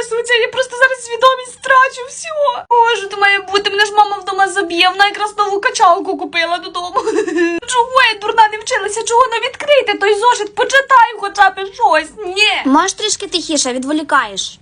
підписуються. Я просто зараз свідомість втрачу всього. Боже, то має бути. Мене ж мама вдома заб'є. Вона якраз нову качалку купила додому. Чого я дурна не вчилася? Чого не відкрити? Той зошит почитаю, хоча б щось. Ні. Маш трішки тихіше, відволікаєш.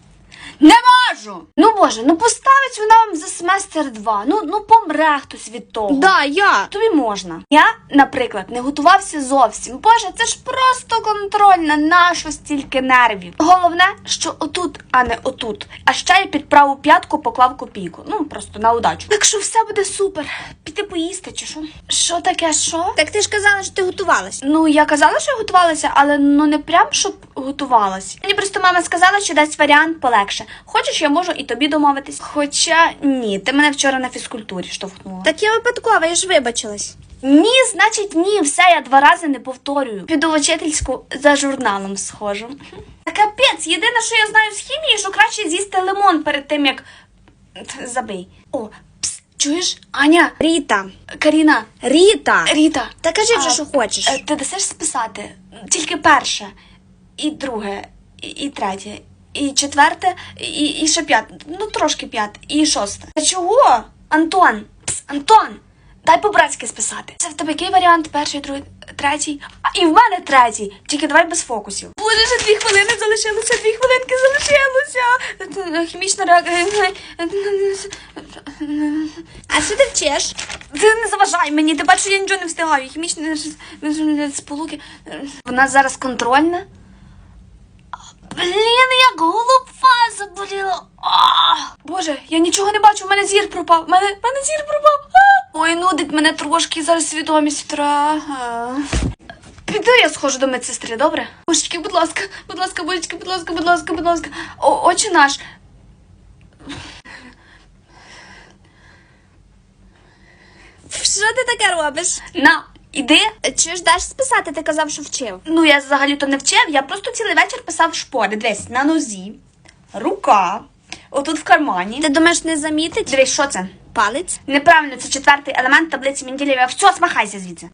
Не можу. Ну боже, ну поставить вона вам за семестр два. Ну, ну помре хтось від того. Да, я. Тобі можна. Я, наприклад, не готувався зовсім. Боже, це ж просто контрольна, нащо стільки нервів. Головне, що отут, а не отут. А ще я під праву п'ятку поклав копійку. Ну просто на удачу. Так що все буде супер. Піти поїсти чи що? Що таке, що? Так ти ж казала, що ти готувалась. Ну, я казала, що я готувалася, але ну не прям щоб готувалась. Мені просто мама сказала, що дасть варіант полегше. Хочеш, я можу і тобі домовитись. Хоча ні, ти мене вчора на фізкультурі штовхнула. Так я випадково, я ж вибачилась. Ні, значить ні, все я два рази не повторюю. Піду в учительську за журналом схожу. Та капець, єдине, що я знаю з хімії, що краще з'їсти лимон перед тим, як. Забий. О, пс, чуєш? Аня, Ріта. Каріна, Ріта. Ріта. Та кажи вже, А, що хочеш. е, Ти дасиш списати тільки перше, і друге, і, і третє, і четверте, і, і ще п'яте. Ну, трошки п'яте, і шосте. Та чого? Антон, пс, Антон, дай по-братськи списати. Це в тебе який варіант? Перший, другий, третій. А і в мене третій. Тільки давай без фокусів. Боже, ще дві хвилини залишилося, дві хвилинки залишилося. Хімічна реакція. А що ти вчиш? Ти не заважай мені, ти бачиш, я нічого не встигаю. Хімічні сполуки. Вона зараз контрольна. Блін, як голова заболіла. Боже, я нічого не бачу, в мене зір пропав. В мене, мене зір пропав. А! Ой, нудить мене трошки, зараз свідомість втра. Піду я схожу до медсестри, добре? Божечки, будь ласка, будь ласка, божечки, будь ласка, будь ласка, будь ласка. О, очі наш. Що ти таке робиш? На, іди, Чи ж даш списати, ти казав, що вчив. Ну, я взагалі-то не вчив, я просто цілий вечір писав шпори. Дивись, на нозі, рука, отут в кармані. Ти думаєш, не замітить? Дивись, що це? Палець? Неправильно, це четвертий елемент таблиці Менделєєва. Все, смахайся звідси.